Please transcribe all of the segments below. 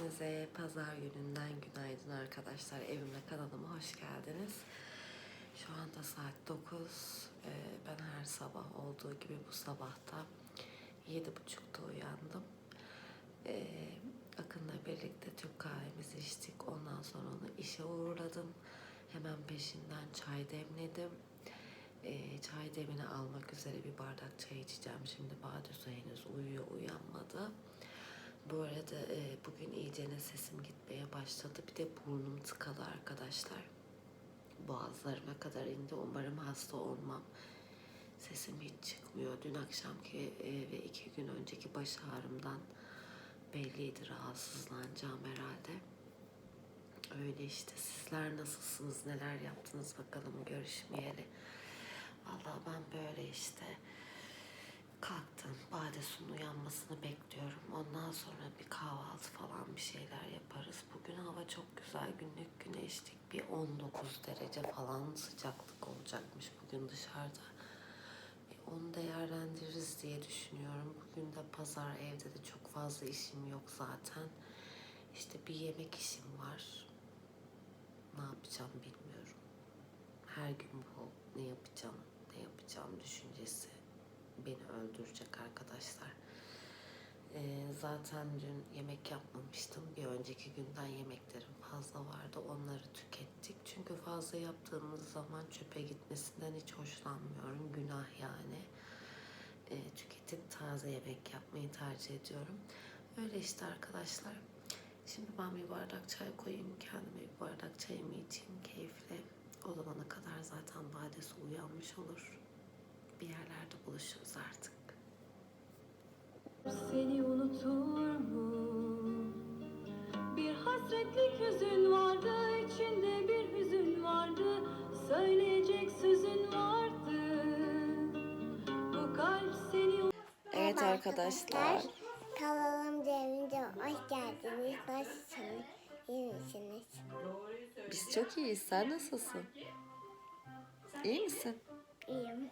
Hepinize pazar gününden günaydın arkadaşlar. Evime kanalıma hoş geldiniz. Şu anda saat 9. Ee, ben her sabah olduğu gibi bu sabahta 7.30'da uyandım. Ee, Akın'la birlikte Türk kahvemizi içtik. Ondan sonra onu işe uğurladım. Hemen peşinden çay demledim. Ee, çay demini almak üzere bir bardak çay içeceğim. Şimdi Badisu henüz uyuyor, uyanmadı. Bu arada e, bugün iyicene sesim gitmeye başladı. Bir de burnum tıkalı arkadaşlar. Boğazlarıma kadar indi. Umarım hasta olmam. Sesim hiç çıkmıyor. Dün akşamki e, ve iki gün önceki baş ağrımdan belliydi rahatsızlanacağım herhalde. Öyle işte sizler nasılsınız, neler yaptınız bakalım görüşmeyeli. Vallahi ben böyle işte kalktım. Badesu'nun uyanmasını bekliyorum. Ondan sonra bir kahvaltı falan bir şeyler yaparız. Bugün hava çok güzel. Günlük güneşlik bir 19 derece falan sıcaklık olacakmış bugün dışarıda. Bir onu değerlendiririz diye düşünüyorum. Bugün de pazar evde de çok fazla işim yok zaten. İşte bir yemek işim var. Ne yapacağım bilmiyorum. Her gün bu ne yapacağım, ne yapacağım düşüncesi beni öldürecek arkadaşlar. Ee, zaten dün yemek yapmamıştım. Bir önceki günden yemeklerim fazla vardı. Onları tükettik. Çünkü fazla yaptığımız zaman çöpe gitmesinden hiç hoşlanmıyorum. Günah yani. Ee, tüketip taze yemek yapmayı tercih ediyorum. Öyle işte arkadaşlar. Şimdi ben bir bardak çay koyayım. Kendime bir bardak çayımı içeyim keyifle. O zamana kadar zaten badesi uyanmış olur bir yerlerde buluşuruz artık. Seni unutur mu? Bir hasretlik hüzün vardı, içinde bir hüzün vardı. Söyleyecek sözün vardı. Bu kalp seni Evet arkadaşlar. Kanalım evinde hoş geldiniz. Nasılsınız? İyi misiniz? Biz çok iyiyiz. Sen nasılsın? İyi misin? İyiyim.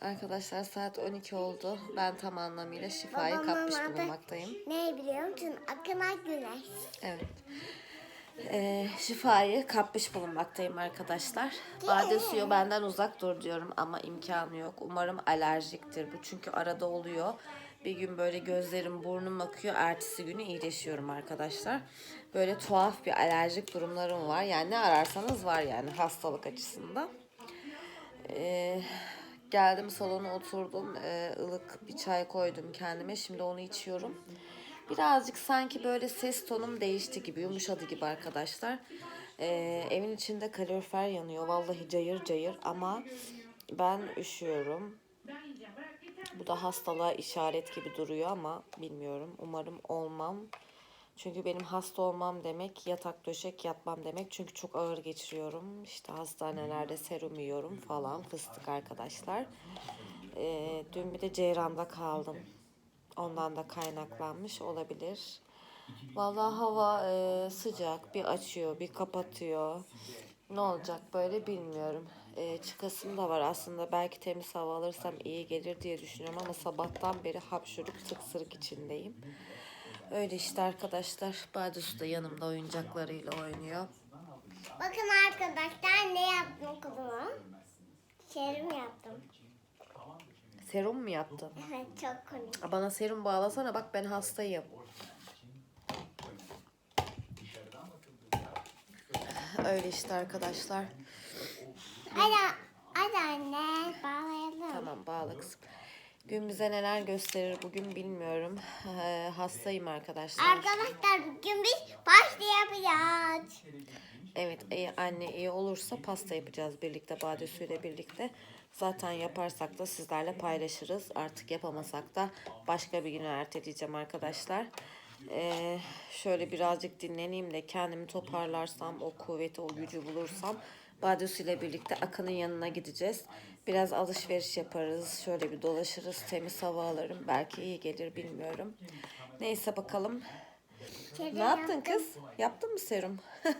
Arkadaşlar saat 12 oldu. Ben tam anlamıyla şifayı Babamın kapmış adı- bulunmaktayım. Ne biliyor musun? Akına Güneş. Evet. Ee, şifayı kapmış bulunmaktayım arkadaşlar. Bade suyu benden uzak dur diyorum ama imkanı yok. Umarım alerjiktir bu. Çünkü arada oluyor. Bir gün böyle gözlerim burnum akıyor. Ertesi günü iyileşiyorum arkadaşlar. Böyle tuhaf bir alerjik durumlarım var. Yani ne ararsanız var yani hastalık açısından. Ee, geldim salona oturdum. Ee, ılık bir çay koydum kendime. Şimdi onu içiyorum. Birazcık sanki böyle ses tonum değişti gibi, yumuşadı gibi arkadaşlar. Ee, evin içinde kalorifer yanıyor. Vallahi cayır cayır ama ben üşüyorum. Bu da hastalığa işaret gibi duruyor ama bilmiyorum. Umarım olmam. Çünkü benim hasta olmam demek yatak döşek yatmam demek. Çünkü çok ağır geçiriyorum. İşte hastanelerde serum yiyorum falan fıstık arkadaşlar. Ee, dün bir de Ceyran'da kaldım. Ondan da kaynaklanmış olabilir. Vallahi hava e, sıcak. Bir açıyor, bir kapatıyor. Ne olacak böyle bilmiyorum. E, çıkasım da var aslında. Belki temiz hava alırsam iyi gelir diye düşünüyorum ama sabahtan beri hapşuruk tıksırık içindeyim. Öyle işte arkadaşlar. Badus da yanımda oyuncaklarıyla oynuyor. Bakın arkadaşlar ne yaptım kızıma? Şerim yaptım. Serum mu yaptın? Evet çok komik. Bana serum bağlasana bak ben hastayım. Öyle işte arkadaşlar. Hadi, hadi anne bağlayalım. Tamam bağla kızım. Gün bize neler gösterir bugün bilmiyorum. Ee, hastayım arkadaşlar. Arkadaşlar bugün biz pasta yapacağız. Evet iyi, anne iyi olursa pasta yapacağız birlikte Badesü ile birlikte. Zaten yaparsak da sizlerle paylaşırız. Artık yapamasak da başka bir güne erteleyeceğim arkadaşlar. Ee, şöyle birazcık dinleneyim de kendimi toparlarsam o kuvveti o gücü bulursam Badesü ile birlikte Akın'ın yanına gideceğiz. Biraz alışveriş yaparız. Şöyle bir dolaşırız. Temiz hava alırım. Belki iyi gelir bilmiyorum. Neyse bakalım. Şerim Ne yaptın yaptım. kız? Yaptın mı serum?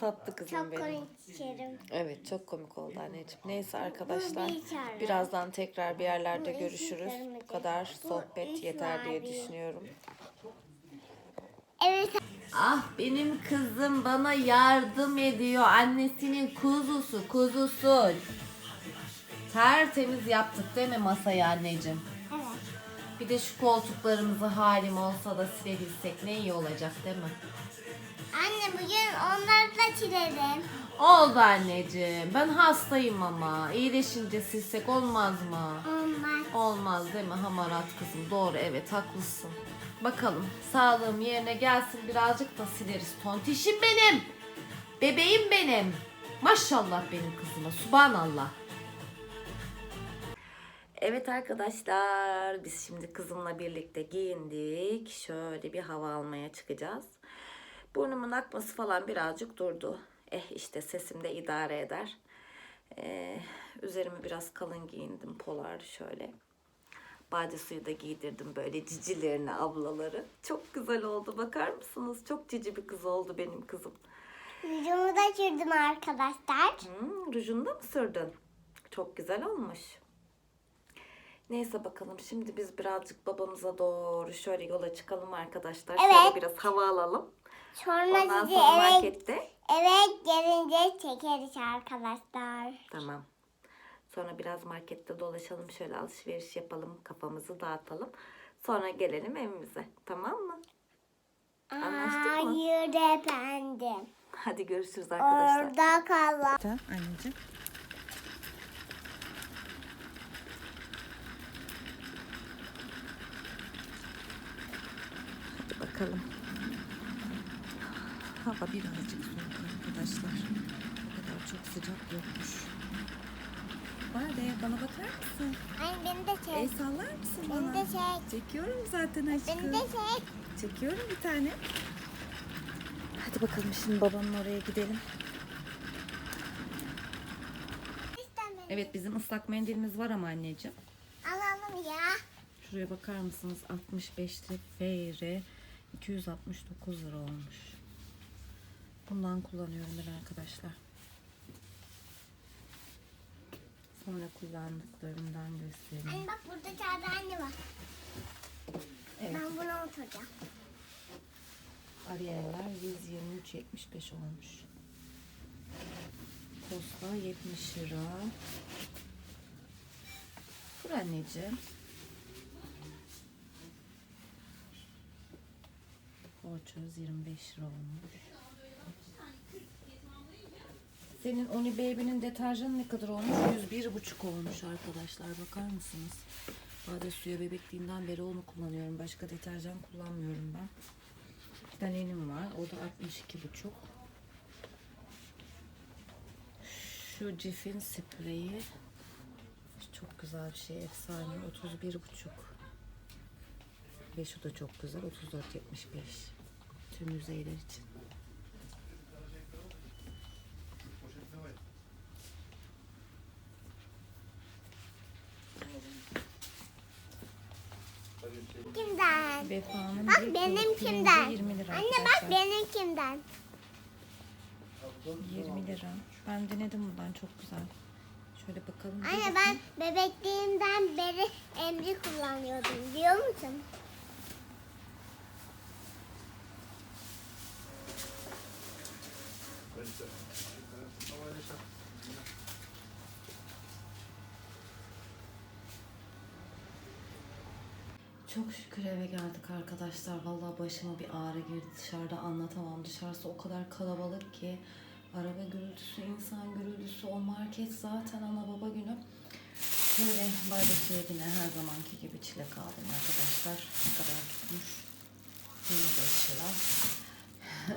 Tatlı kızım Çok benim. komik. Evet çok komik oldu anneciğim. Neyse arkadaşlar birazdan tekrar bir yerlerde Bu görüşürüz. Bu kadar sohbet yeter diye düşünüyorum. Evet. Ah benim kızım bana yardım ediyor. Annesinin kuzusu, kuzusu. Tertemiz yaptık değil mi masayı anneciğim? Evet. Bir de şu koltuklarımızı halim olsa da silebilsek ne iyi olacak değil mi? Anne bugün onları da çilerim. Oldu anneciğim. Ben hastayım ama. İyileşince silsek olmaz mı? Olmaz. Olmaz değil mi hamarat kızım? Doğru evet haklısın. Bakalım sağlığım yerine gelsin birazcık da sileriz. Tontişim benim. Bebeğim benim. Maşallah benim kızıma. Subhanallah. Evet arkadaşlar biz şimdi kızımla birlikte giyindik. Şöyle bir hava almaya çıkacağız. Burnumun akması falan birazcık durdu. Eh işte sesim de idare eder. Ee, üzerimi biraz kalın giyindim polar şöyle. Bade suyu da giydirdim böyle cicilerini ablaları. Çok güzel oldu bakar mısınız? Çok cici bir kız oldu benim kızım. Yüzümü da sürdüm arkadaşlar. Hmm, rujunu da mı sürdün? Çok güzel olmuş. Neyse bakalım şimdi biz birazcık babamıza doğru şöyle yola çıkalım arkadaşlar. Evet. Şöyle biraz hava alalım. Sonra Ondan sizi sonra eve, markette. eve gelince çekeriz arkadaşlar. Tamam. Sonra biraz markette dolaşalım şöyle alışveriş yapalım kafamızı dağıtalım. Sonra gelelim evimize. Tamam mı? Anlaştık mı? Hayır efendim. Hadi görüşürüz arkadaşlar. Orada kalalım. Anneciğim. Hadi bakalım. Hava birazcık soğuk arkadaşlar. O kadar çok sıcak yokmuş. Bade bana bakar mısın? Anne beni de El çek. sallar mısın Beni bana? de çek. Çekiyorum zaten aşkım. Beni de çek. Çekiyorum bir tane. Hadi bakalım şimdi babanın oraya gidelim. Evet bizim ıslak mendilimiz var ama anneciğim. Alalım ya. Şuraya bakar mısınız? 65'lik FR 269 lira olmuş. Bundan kullanıyorum ben arkadaşlar. Sonra kullandıklarımdan göstereyim. Anne bak burada kağıt anne var. Evet. Ben buna oturacağım. Ariyeller 123.75 olmuş. Posta 70 lira. Dur anneciğim. Poğaçöz 25 lira olmuş. Senin Oni Baby'nin deterjanı ne kadar olmuş? 101,5 olmuş arkadaşlar. Bakar mısınız? Bade suya bebekliğimden beri onu kullanıyorum. Başka deterjan kullanmıyorum ben. Danenim var. O da 62,5. Şu Cif'in spreyi çok güzel bir şey. Efsane. 31,5. Ve şu da çok güzel. 34,75. Tüm yüzeyler için. Bir benim pirinci kimden? 20 lira Anne bak arkadaşlar. benim kimden? 20 lira. Ben denedim bundan çok güzel. Şöyle bakalım. bir Anne bakayım. ben bebekliğimden beri emri kullanıyordum biliyor musun? Çok şükür eve geldik arkadaşlar. Vallahi başıma bir ağrı girdi dışarıda anlatamam. Dışarısı o kadar kalabalık ki araba gürültüsü, insan gürültüsü, o market zaten ana baba günü. Şöyle bardakçıya yine her zamanki gibi çilek aldım arkadaşlar. Ne kadar tutmuş? 25 lira.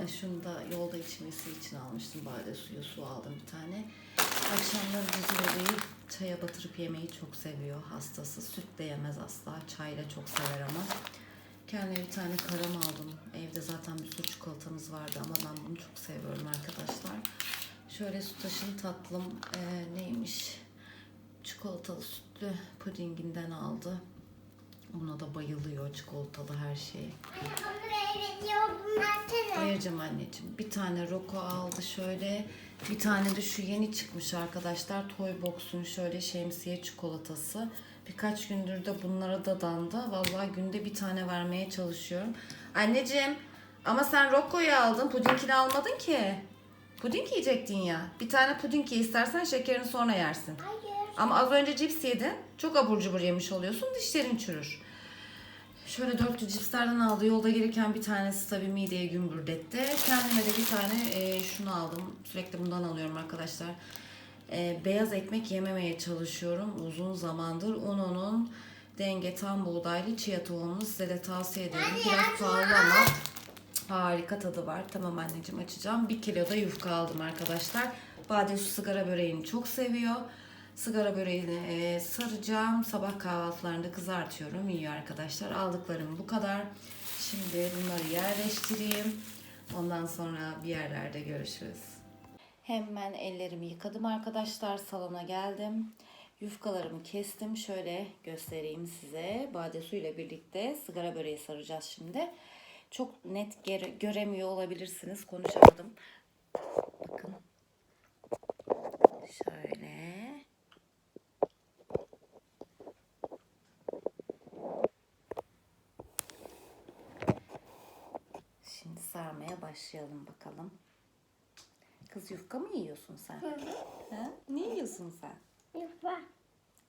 Şunu da yolda içmesi için almıştım. Bade suyu su aldım bir tane. Akşamları bizi bebeği çaya batırıp yemeyi çok seviyor. Hastası. Süt de yemez asla. Çayla çok sever ama. Kendime bir tane karam aldım. Evde zaten bir sürü çikolatamız vardı ama ben bunu çok seviyorum arkadaşlar. Şöyle Sütaş'ın tatlım eee, neymiş? Çikolatalı sütlü pudinginden aldı. Buna da bayılıyor çikolatalı her şey. Ayıracağım anneciğim. Bir tane Roko aldı şöyle. Bir tane de şu yeni çıkmış arkadaşlar. Toy Box'un şöyle şemsiye çikolatası. Birkaç gündür de bunlara dadandı. Vallahi günde bir tane vermeye çalışıyorum. Anneciğim Ama sen Rocco'yu aldın. Pudinkini almadın ki. Puding yiyecektin ya. Bir tane puding ye istersen şekerini sonra yersin. Hayır. Ama az önce cips yedin. Çok abur cubur yemiş oluyorsun. Dişlerin çürür. Şöyle dörtlü cipslerden aldı. Yolda gelirken bir tanesi tabii mideye gümbürdetti. Kendime de bir tane e, şunu aldım. Sürekli bundan alıyorum arkadaşlar. E, beyaz ekmek yememeye çalışıyorum. Uzun zamandır. Uno'nun denge tam buğdaylı chia tohumunu size de tavsiye ederim. Biraz pahalı ama harika tadı var. Tamam anneciğim açacağım. Bir kilo da yufka aldım arkadaşlar. Bademsu sigara böreğini çok seviyor. Sigara böreğini e, saracağım. Sabah kahvaltılarında kızartıyorum. Yiyor arkadaşlar. Aldıklarım bu kadar. Şimdi bunları yerleştireyim. Ondan sonra bir yerlerde görüşürüz. Hemen ellerimi yıkadım arkadaşlar. Salona geldim. Yufkalarımı kestim. Şöyle göstereyim size. Bade su ile birlikte sigara böreği saracağız şimdi. Çok net göremiyor olabilirsiniz. Konuşamadım. Bakın. Şöyle. Şimdi sarmaya başlayalım bakalım. Kız yufka mı yiyorsun sen? Ha? Ne yiyorsun sen? Yufka.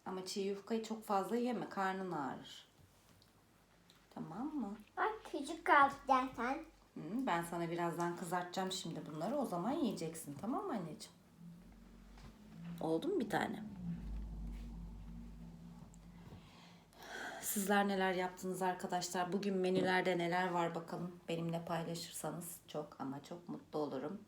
Ama çiğ yufkayı çok fazla yeme. Karnın ağrır. Tamam mı? Bak küçük kaldı zaten. Hı, ben sana birazdan kızartacağım şimdi bunları. O zaman yiyeceksin. Tamam mı anneciğim? Oldu mu bir tane? Sizler neler yaptınız arkadaşlar? Bugün menülerde neler var bakalım. Benimle paylaşırsanız çok ama çok mutlu olurum.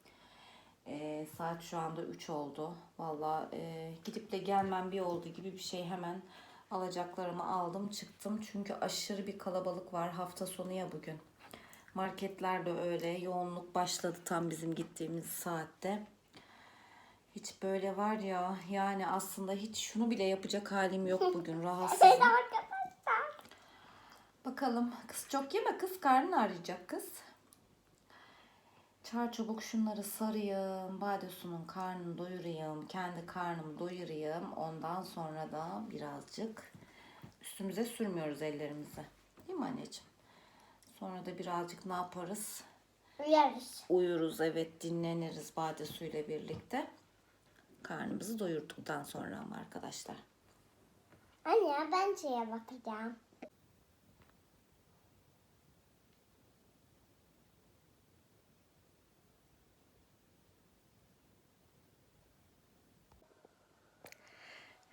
Ee, saat şu anda 3 oldu. Valla e, gidip de gelmem bir oldu gibi bir şey hemen alacaklarımı aldım çıktım. Çünkü aşırı bir kalabalık var hafta sonu ya bugün. Marketler de öyle. Yoğunluk başladı tam bizim gittiğimiz saatte. Hiç böyle var ya yani aslında hiç şunu bile yapacak halim yok bugün rahatsızım. Bakalım kız çok yeme kız karnın ağrıyacak kız. Çar çabuk şunları sarayım. Badesu'nun karnını doyurayım. Kendi karnımı doyurayım. Ondan sonra da birazcık üstümüze sürmüyoruz ellerimizi. Değil mi anneciğim? Sonra da birazcık ne yaparız? Uyarız. Uyuruz evet dinleniriz Badesu ile birlikte. Karnımızı doyurduktan sonra ama arkadaşlar. Anne ben şeye bakacağım.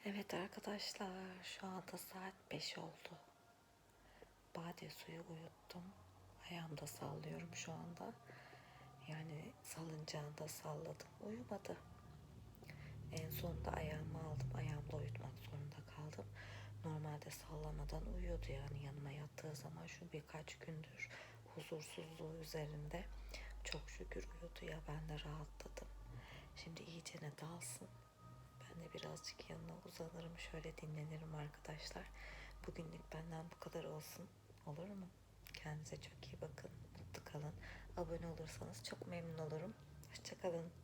Evet arkadaşlar şu anda saat 5 oldu. Bade suyu uyuttum. Ayağımda sallıyorum şu anda. Yani salıncağında salladım. Uyumadı. En sonunda ayağımı aldım. Ayağımla uyutmak zorunda kaldım. Normalde sallamadan uyuyordu yani yanıma yattığı zaman şu birkaç gündür huzursuzluğu üzerinde. Çok şükür uyudu ya ben de rahatladım. Şimdi iyicene dalsın. Ben de birazcık yanına uzanırım. Şöyle dinlenirim arkadaşlar. Bugünlük benden bu kadar olsun. Olur mu? Kendinize çok iyi bakın. Mutlu kalın. Abone olursanız çok memnun olurum. Hoşçakalın.